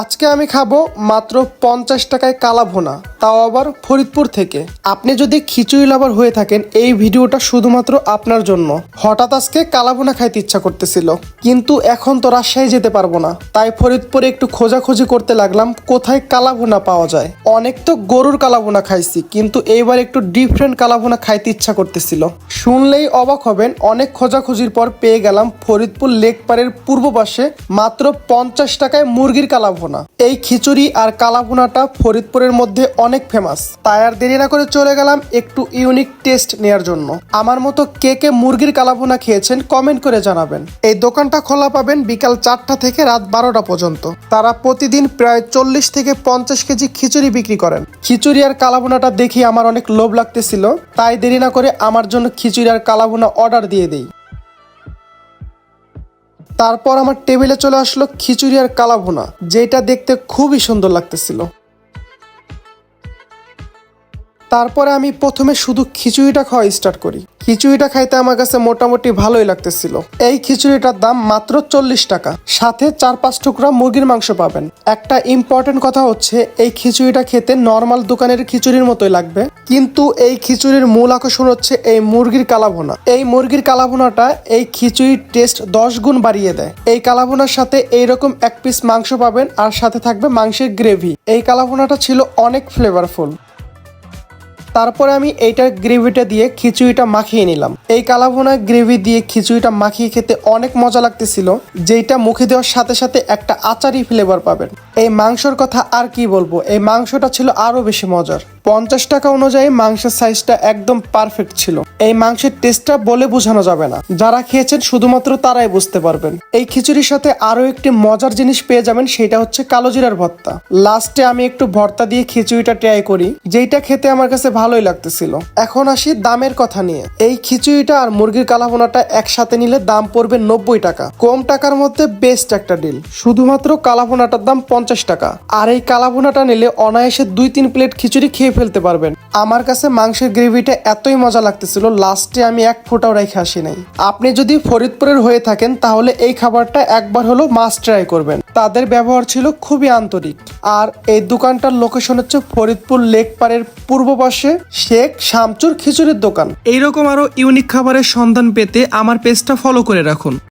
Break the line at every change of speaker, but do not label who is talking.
আজকে আমি খাব মাত্র পঞ্চাশ টাকায় কালা ভুনা তাও আবার ফরিদপুর থেকে। আপনি যদি খিচুড়ি লাভার হয়ে থাকেন, এই ভিডিওটা শুধুমাত্র আপনার জন্য। হঠাৎ আজকে কালা ভুনা খাইতে ইচ্ছা করতেছিল, কিন্তু এখন তো রাজশাহী যেতে পারব না। তাই ফরিদপুরে একটু খোঁজাখুঁজি করতে লাগলাম, কোথায় কালা ভুনা পাওয়া যায়। অনেক তো গরুর কালা ভুনা খাইছি, কিন্তু এইবার একটু ডিফারেন্ট কালা ভুনা খাইতে ইচ্ছা করতেছিল। শুনলেই অবাক হবেন, অনেক খোঁজাখুঁজির পর পেয়ে গেলাম ফরিদপুর লেক পাড়ের পূর্ব পাশে মাত্র পঞ্চাশ টাকায় মুরগির কালাভুনা এই খিচুড়ি আর কালাভুনাটা ফরিদপুরের মধ্যে অনেক ফেমাস তাই আর দেরি না করে চলে গেলাম একটু ইউনিক টেস্ট নেয়ার জন্য। আমার মতো কে কে মুরগির কালাভুনা খেয়েছেন কমেন্ট করে জানাবেন। এই দোকানটা খোলা পাবেন বিকাল চারটা থেকে রাত বারোটা পর্যন্ত। তারা প্রতিদিন প্রায় চল্লিশ থেকে পঞ্চাশ কেজি খিচুড়ি বিক্রি করেন। খিচুড়ি আর কালাভুনাটা দেখি আমার অনেক লোভ লাগতেছিল। তাই দেরি না করে আমার জন্য খিচুড়ি আর কালাভুনা অর্ডার দিয়ে দিই। তারপর আমার টেবিলে চলে আসলো খিচুড়ি আর কালাভুনা যেটা দেখতে খুবই সুন্দর লাগতেছিল। তারপরে আমি প্রথমে শুধু খিচুড়িটা খাওয়া স্টার্ট করি। খিচুড়িটা খাইতে আমার কাছে মোটামুটি ভালোই লাগতেছিল। এই খিচুড়িটার দাম মাত্র চল্লিশ টাকা। সাথে চার পাঁচ টুকরা মুরগির মাংস পাবেন। একটা ইম্পর্টেন্ট কথা হচ্ছে, এই খিচুড়িটা খেতে নর্মাল দোকানের খিচুড়ির মতোই লাগবে। কিন্তু এই খিচুড়ির মূল আকর্ষণ হচ্ছে এই মুরগির কালাভুনা। এই মুরগির কালাভুনাটা এই খিচুড়ির টেস্ট দশ গুণ বাড়িয়ে দেয়। এই কালাভুনার সাথে এইরকম এক পিস মাংস পাবেন, আর সাথে থাকবে মাংসের গ্রেভি এই কালাভুনাটা ছিল অনেক ফ্লেভারফুল তারপরে আমি এইটার গ্রেভিটা দিয়ে খিচুড়িটা মাখিয়ে নিলাম। এই কালাভোনা গ্রেভি দিয়ে খিচুড়িটা মাখিয়ে খেতে অনেক মজা লাগতেছিল যেটা মুখে দেওয়ার সাথে সাথে একটা আচারি ফ্লেভার পাবেন। এই মাংসর কথা আর কি বলব? এই মাংসটা ছিল আরও বেশি মজার। পঞ্চাশ টাকা অনুযায়ী মাংসের সাইজটা একদম পারফেক্ট ছিল। এই মাংসের টেস্টটা বলে বোঝানো যাবে না। যারা খেয়েছেন শুধুমাত্র তারাই বুঝতে পারবেন। এই খিচুড়ির সাথে আরও একটি মজার জিনিস পেয়ে যাবেন, সেটা হচ্ছে কালো জিরার ভর্তা। লাস্টে আমি একটু ভর্তা দিয়ে খিচুড়িটা ট্রাই করি, যেইটা খেতে আমার কাছে ভালোই লাগতেছিল। এখন আসি দামের কথা নিয়ে। এই খিচুড়িটা আর মুরগির কালাভুনাটা একসাথে নিলে দাম পড়বে নব্বই টাকা। কম টাকার মধ্যে বেস্ট একটা ডিল শুধুমাত্র কালাভুনাটার দাম পঞ্চাশ টাকা। আর এই কালাভুনাটা নিলে অনায়াসে দুই তিন প্লেট খিচুড়ি খেয়ে ফেলতে পারবেন। আমার কাছে মাংসের গ্রেভিটা এতই মজা লাগতেছিল, লাস্টে আমি এক ফোঁটাও রেখে আসি নাই। আপনি যদি ফরিদপুরের হয়ে থাকেন, তাহলে এই খাবারটা একবার হলো মাস্ট ট্রাই করবেন। তাদের ব্যবহার ছিল খুবই আন্তরিক। আর এই দোকানটার লোকেশন হচ্ছে ফরিদপুর লেক পাড়ের পূর্ব পাশে শেখ শামচুর খিচুড়ির দোকান। এইরকম আরও ইউনিক খাবারের সন্ধান পেতে আমার পেজটা ফলো করে রাখুন।